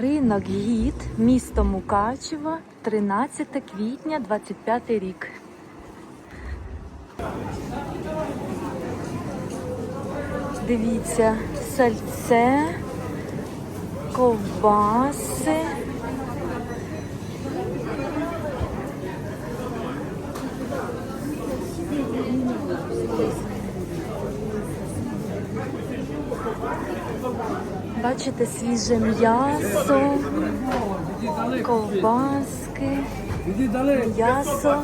Ринок гід, місто Мукачево, 13 квітня, 25 рік. Дивіться, сальце, ковбаси. Бачите, свіже м'ясо, ковбаски, м'ясо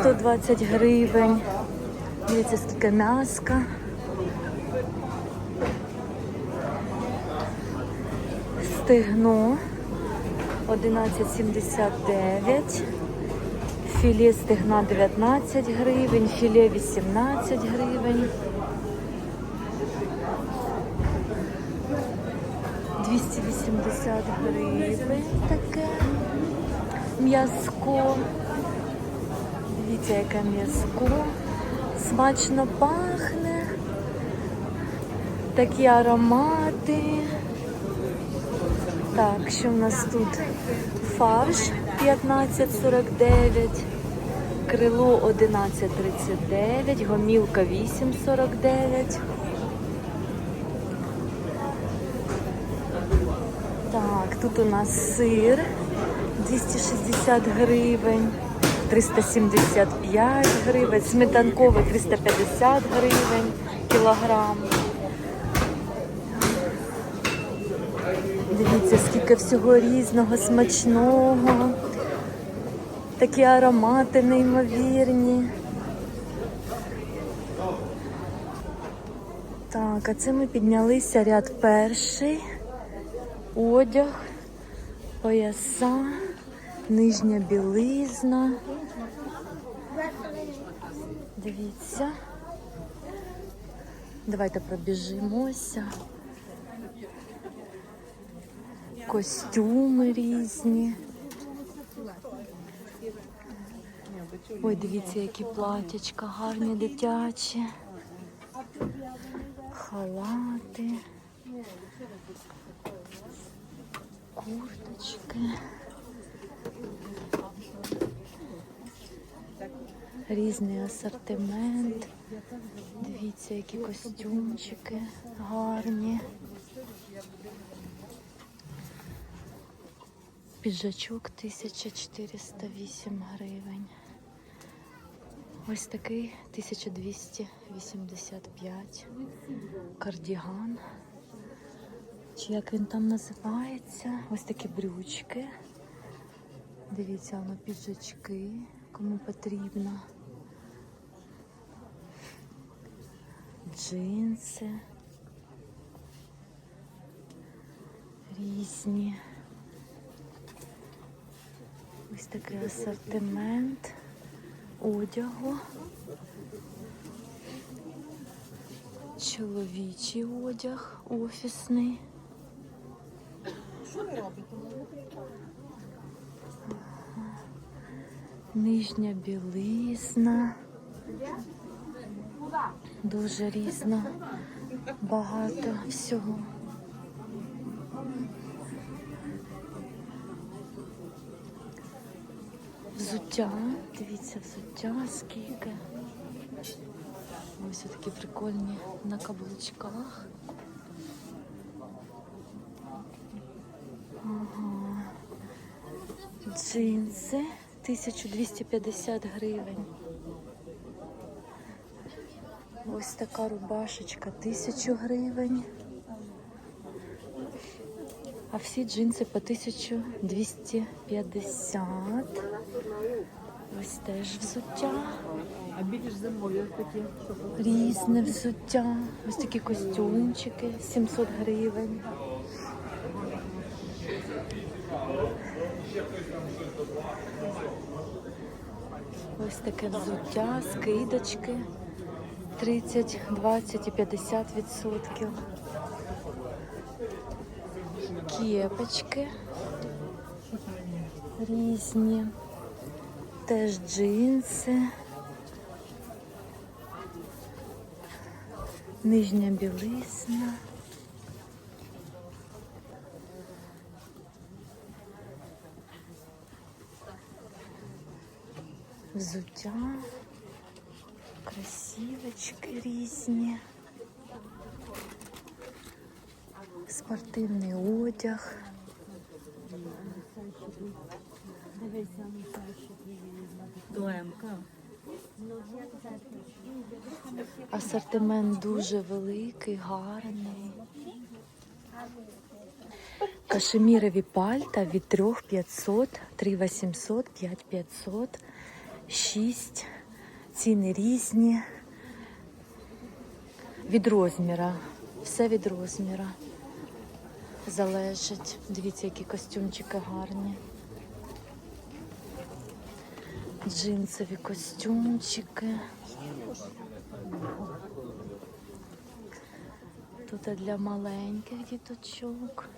120 гривень. Дивіться, скільки м'яска. Стегно 11,79. Філе стегна 19 гривень, філе 18 гривень. 280 гривень таке м'язко. Дивіться, яке м'язко. Смачно пахне. Такі аромати. Так, що в нас тут? Фарш 15,49, крило 11,39, гомілка 8,49. Так, тут у нас сир 260 гривень, 375 гривень, сметанковий 350 гривень кілограм. Дивіться, скільки всього різного, смачного. Такі аромати неймовірні. Так, а це ми піднялися ряд перший. Одяг, пояса, нижня білизна. Дивіться. Давайте пробіжимося. Костюми різні. Ой, дивіться, які платячка гарні дитячі. Халати. Курточки. Різний асортимент. Дивіться, які костюмчики гарні. Піджачок 1408 гривень. Ось такий 1285. Кардіган. Чи як він там називається? Ось такі брючки. Дивіться, воно піджачки, кому потрібно. Джинси. Різні. Ось такий асортимент одягу. Чоловічий одяг офісний. Нижня білизна. Дуже різно. Багато всього. Взуття. Дивіться, взуття скільки. Ось такі прикольні на каблучках. Ага. Джинси 1250 гривень. Ось така рубашечка 1000 гривень. А всі джинси по 1250. Ось теж взуття. А бачиш зимою такі, Різне взуття. Ось такі костюмчики 700 гривень. Ось таке взуття, скидочки 30, 20 і 50 відсотків. Кепочки різні. Теж джинси. Нижня білизна. Взуття, красівочки різні, спортивний одяг. Асортимент дуже великий, гарний. Кашемірові пальта від 3500, 3800, 5500, 6. Ціни різні. Від розміра. Все від розміра. Залежить. Дивіться, які костюмчики гарні. Джинсові костюмчики. Тут для маленьких діточок.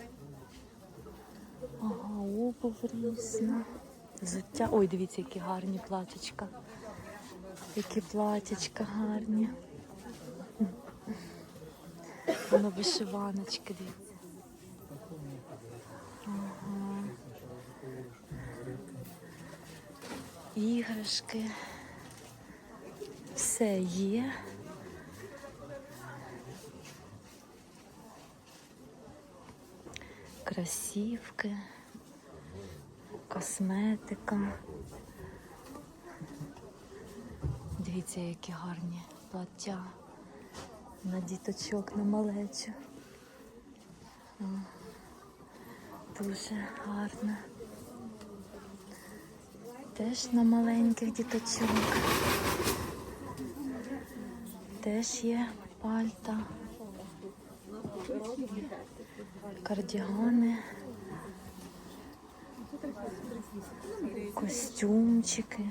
Ага, обув різна. Взуття. Ой, дивіться, які гарні платячка. Які платячка гарні. Воно вишиваночки, дивіться. Ага. Іграшки. Все є. красівки, косметика. Дивіться, які гарні плаття на діточок, на малечу. Дуже гарно. Теж на маленьких діточок. Теж є пальта. кардігани, костюмчики.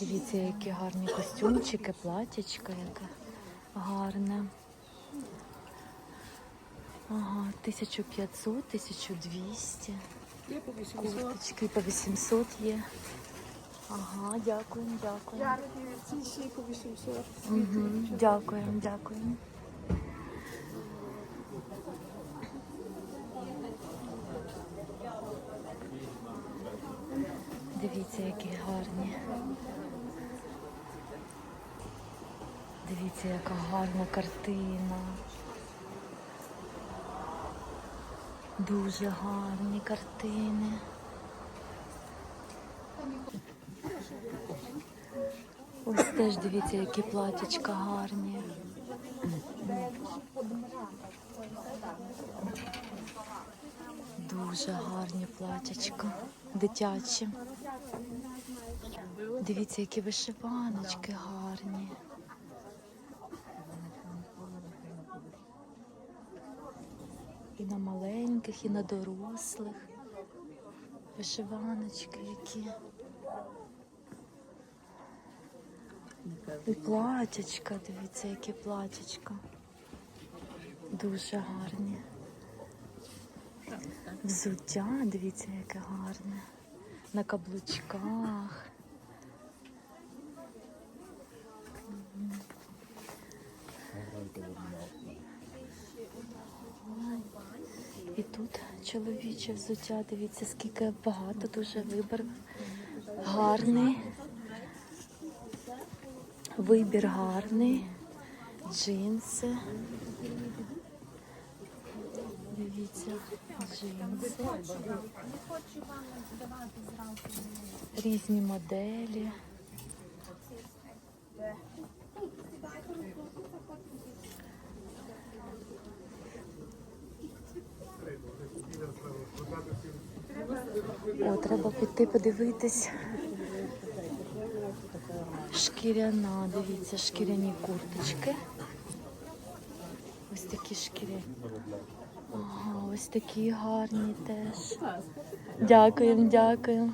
Дивіться, які гарні костюмчики, платячка яке гарне. Ага, 1500, 1200. Є по 800. Курточки по 800 є. Ага, дякую, дякую. Ці ще по 800. Угу, дякую, дякую. Дивіться, які гарні. Дивіться, яка гарна картина. Дуже гарні картини. Ось теж дивіться, які платячка гарні. Дуже гарні платячка, дитячі. Дивіться, які вишиваночки гарні. І на маленьких, і на дорослих. Вишиваночки які. І платячка, дивіться, які платячка. Дуже гарні. Взуття, дивіться, яке гарне. На каблучках. І тут чоловіче взуття, дивіться, скільки багато, дуже вибір гарний. Вибір гарний. Джинси. Дивіться, джинси. Різні моделі. О, треба піти подивитись. Шкіряна, дивіться, шкіряні курточки. Ось такі шкіряні. Ага, ось такі гарні теж. Дякуємо, дякуємо.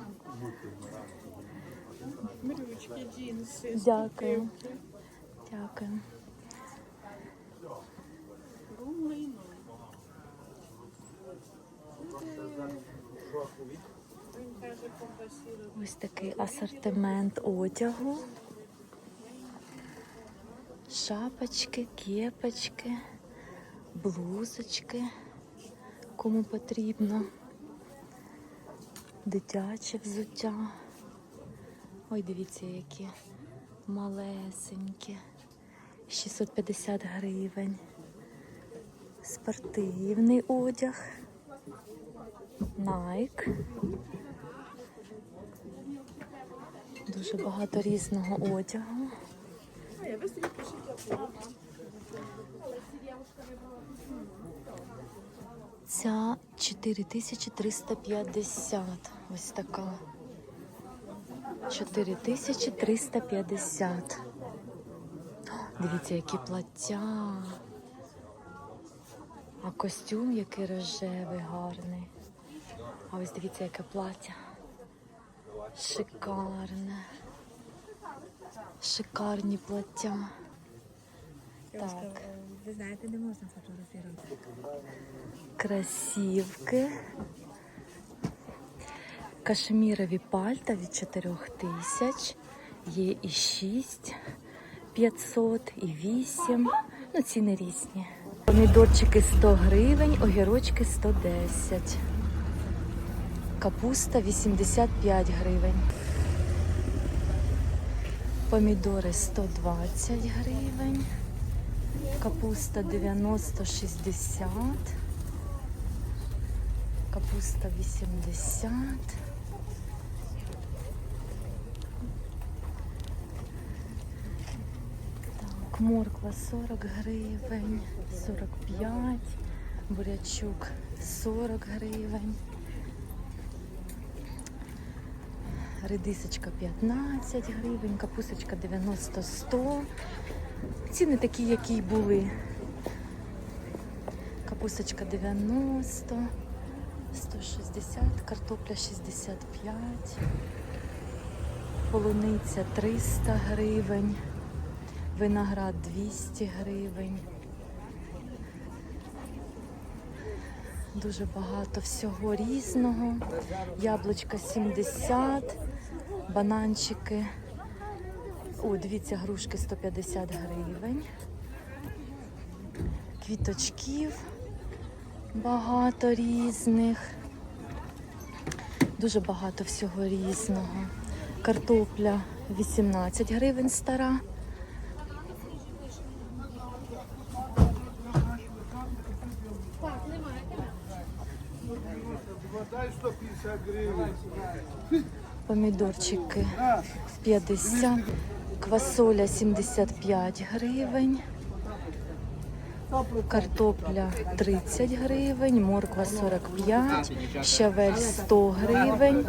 Брючки, джинси. Дякую. Ось такий асортимент одягу. Шапочки, кепочки, блузочки, кому потрібно. Дитяче взуття. Ой, дивіться, які малесенькі. 650 гривень. Спортивний одяг. Nike. Дуже багато різного одягу. Ця 4350. Ось така. 4350. Дивіться, які плаття. А костюм який рожевий, гарний. А ось дивіться, яке плаття. Шикарне. Шикарні плаття. Так. Ви знаєте, не можна фотографувати. Красівки. Кашемірові пальта від 4 тисяч. Є і 6 500, і 8. Ну, ціни різні. Помідорчики 100 гривень, огірочки 110. Капуста 85 гривень. Помідори 120 гривень. Капуста 90-60. Капуста 80. Так, морква 40 гривень, 45, бурячок 40 гривень. Редисочка 15 гривень, капусточка 90-100. Ціни такі, які й були. Капусточка 90, 160, картопля 65, полуниця 300 гривень, виноград 200 гривень. Дуже багато всього різного. Яблучка 70, бананчики. О, дивіться, грушки 150 гривень. Квіточків багато різних. Дуже багато всього різного. Картопля 18 гривень стара. Дай 150 гривень. Помідорчики 50, квасоля 75 гривень, картопля 30 гривень, морква 45, щавель 100 гривень,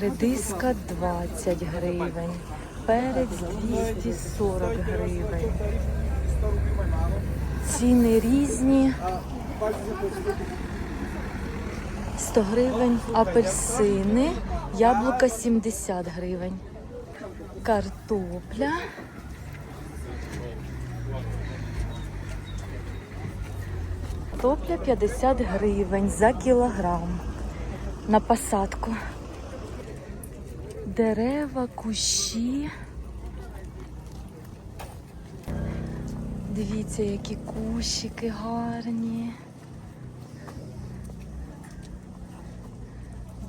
редиска 20 гривень, перець 240 гривень. Ціни різні. 100 гривень, апельсини, яблука 70 гривень, картопля. Картопля 50 гривень за кілограм на посадку. Дерева, кущі. Дивіться, які кущики гарні.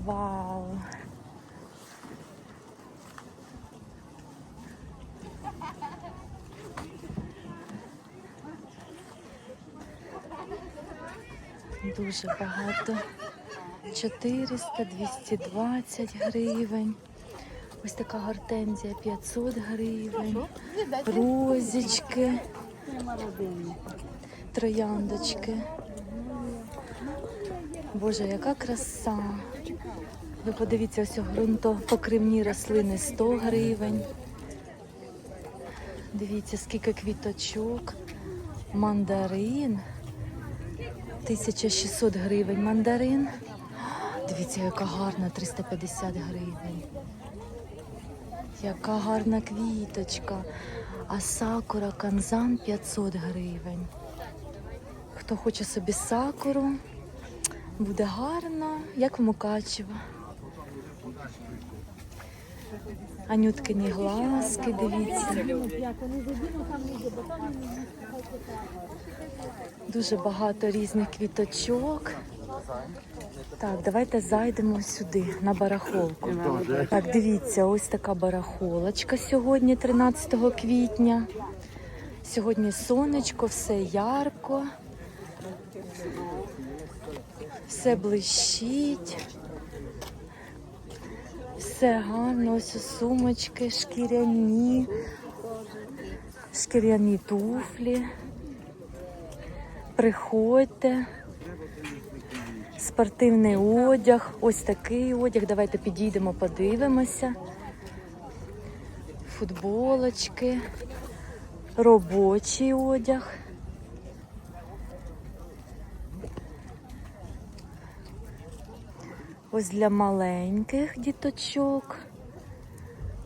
Вау! Дуже багато. 400, 220 гривень. Ось така гортензія 500 гривень. Розічки. Трояндочки. Боже, яка краса. Ви подивіться, ось ґрунтопокривні рослини 100 гривень. Дивіться, скільки квіточок. Мандарин. 1600 гривень мандарин. Дивіться, яка гарна, 350 гривень. Яка гарна квіточка. А сакура канзан 500 гривень. Хто хоче собі сакуру, буде гарно, як в Мукачево. Анюткині глазки, дивіться. Дуже багато різних квіточок. Так, давайте зайдемо сюди на барахолку. Так, дивіться, ось така барахолочка сьогодні, 13 квітня. Сьогодні сонечко, все ярко, все блищить. Все гарно, ось сумочки, шкіряні, шкіряні туфлі. Приходьте. Спортивний одяг, ось такий одяг. Давайте підійдемо, подивимося. Футболочки, робочий одяг. Ось для маленьких діточок.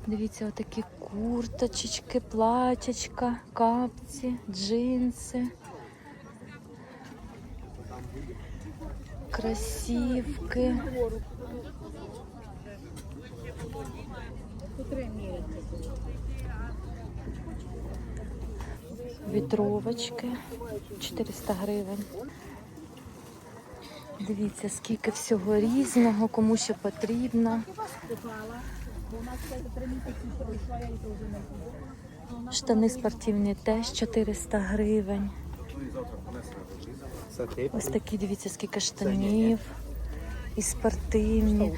Дивіться, отакі курточечки, платячка, капці, джинси. Красивки. Вітровочки 400 гривень. Дивіться, скільки всього різного, кому що потрібно. Штани спортивні теж 400 гривень. Ось такі, дивіться, скільки штанів. І спортивні.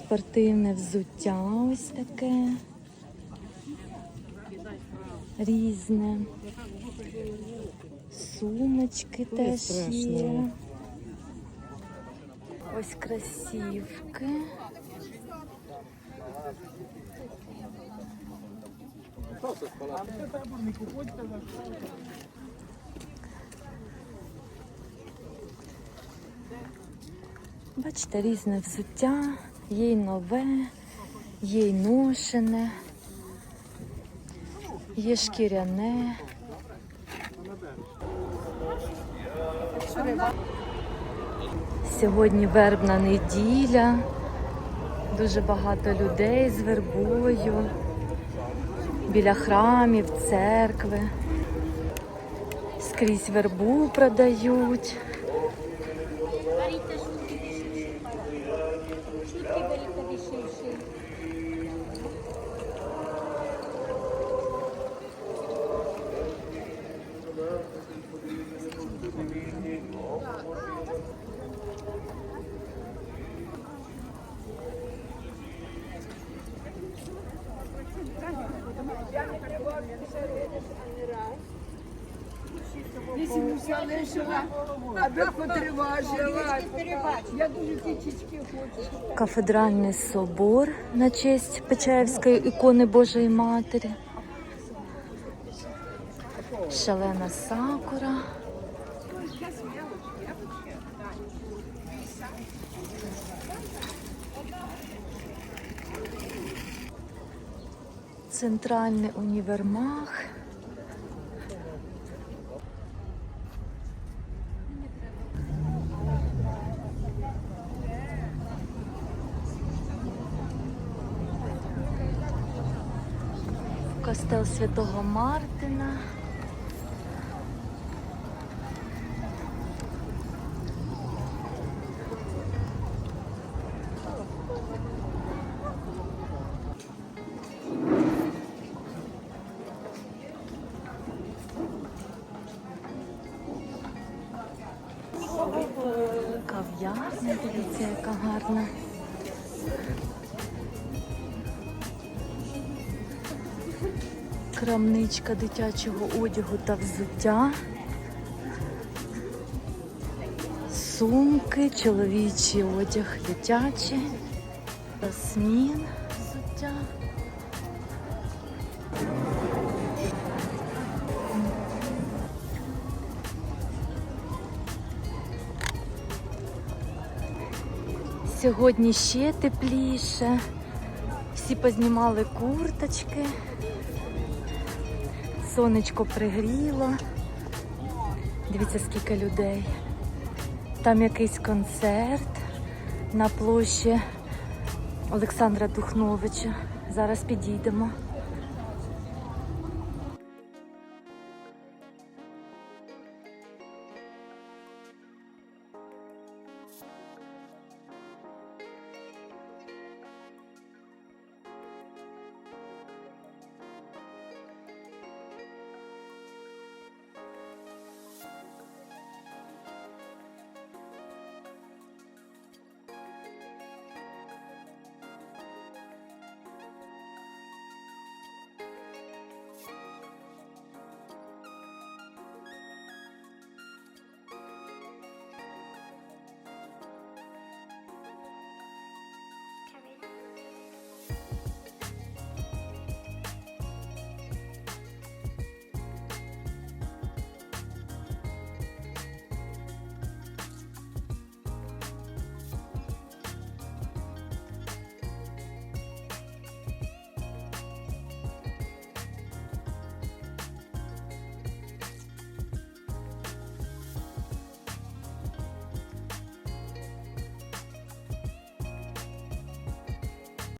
Спортивне взуття ось таке. Різне. Сумочки теж є. Ось красивки. Бачите, різне взуття, є й нове, є й ношене, є шкіряне. Сьогодні вербна неділя, дуже багато людей з вербою, біля храмів, церкви. Скрізь вербу продають. Аби потриважила. Я дуже тічечки хочу. Кафедральний собор на честь Печаївської ікони Божої Матері. Шалена сакура. Центральний універмаг. Костел Святого Мартина. Крамничка дитячого одягу та взуття. Сумки, чоловічий одяг дитячий, Жасмін взуття. Сьогодні ще тепліше. Всі познімали курточки. Сонечко пригріло. Дивіться, скільки людей. Там якийсь концерт на площі Олександра Духновича. Зараз підійдемо.